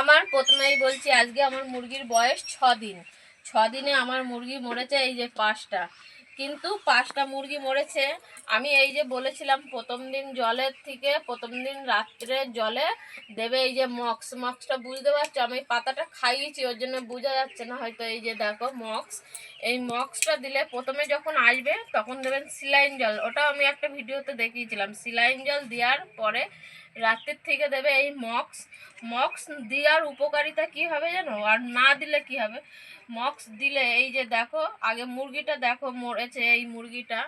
আমার প্রথমেই বলছি, আজকে আমার মুরগির বয়স ছ দিন। ছ দিনে আমার মুরগি মরেছে এই যে পাঁচটা। কিন্তু পাঁচটা মুরগি মরেছে, আমি এই যে বলেছিলাম, প্রথম দিন জলের থেকে, প্রথম দিন রাত্রে জলে দেবে এই যে মক্স। মক্সটা বুঝতে পারছ? আমি পাতাটা খাইয়েছি, ওর জন্য বোঝা যাচ্ছে না হয়তো এই যে দেখো মক্স। এই মক্সটা দিলে প্রথমে যখন আসবে, তখন দেবেন সিলাইন জল। ওটাও আমি একটা ভিডিওতে দেখিয়েছিলাম। সিলাইন জল দেওয়ার পরে রাত্রের থেকে দেবে এই মক্স। মক্স দেওয়ার উপকারিতা কি হবে জানো? আর না দিলে কি হবে? মক্স দিলে এই যে দেখো, আগে মুরগিটা দেখো, মরেছে এই মুরগিটা।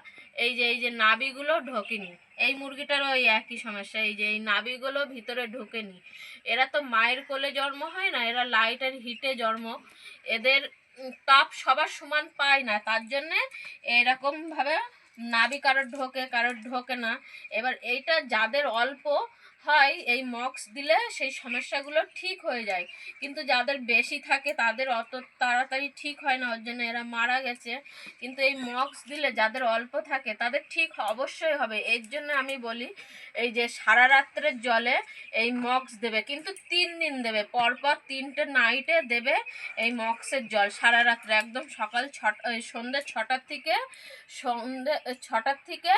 এই যে এই যে নাবিগুলো ঢোকেনি। এই মুরগিটারও ওই একই সমস্যা, এই যে, এই নাবিগুলো ভিতরে ঢোকেনি। এরা তো মায়ের কোলে জন্ম হয় না, এরা লাইটের হিটে জন্ম। এদের তাপ সবার সমান পায় না, তার জন্যে এরকমভাবে নাবি কারোর ঢোকে কারোর ঢোকে না। এবার এইটা যাদের অল্প হয় এই মক্স দিলে সেই সমস্যাগুলো ঠিক হয়ে যায়। কিন্তু যাদের বেশি থাকে তাদের অত তাড়াতাড়ি ঠিক হয় না, ওর জন্য এরা মারা গেছে। কিন্তু এই মক্স দিলে যাদের অল্প থাকে তাদের ঠিক অবশ্যই হবে। এর জন্য আমি বলি, এই যে সারা রাত্রের জলে এই মক্স দেবে, কিন্তু তিন দিন দেবে। পরপর তিনটে নাইটে দেবে এই মক্সের জল সারা রাত্রে। একদম সকাল ছটা সন্ধ্যে ছটার থেকে সন্ধ্যে ছটার থেকে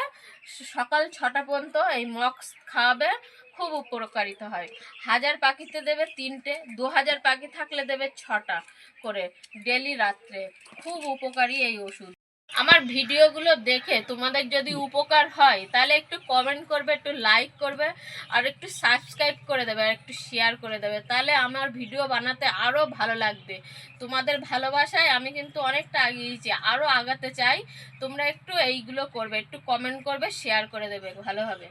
সকাল ছটা পর্যন্ত এই মক্স খাওয়াবে। খুব উপকারিত হয়। হাজার পাখিতে দেবে তিনটে, দু হাজার পাখি থাকলে দেবে ছটা করে ডেলি রাত্রে। খুব উপকারী এই ওষুধ। আমার ভিডিওগুলো দেখে তোমাদের যদি উপকার হয়, তাহলে একটু কমেন্ট করবে, একটু লাইক করবে, আর একটু সাবস্ক্রাইব করে দেবে, আর একটু শেয়ার করে দেবে। তাহলে আমার ভিডিও বানাতে আরও ভালো লাগবে। তোমাদের ভালোবাসায় আমি কিন্তু অনেকটা আগিয়েছি আরও আগাতে চাই। তোমরা একটু এইগুলো করবে, একটু কমেন্ট করবে শেয়ার করে দেবে ভালোভাবে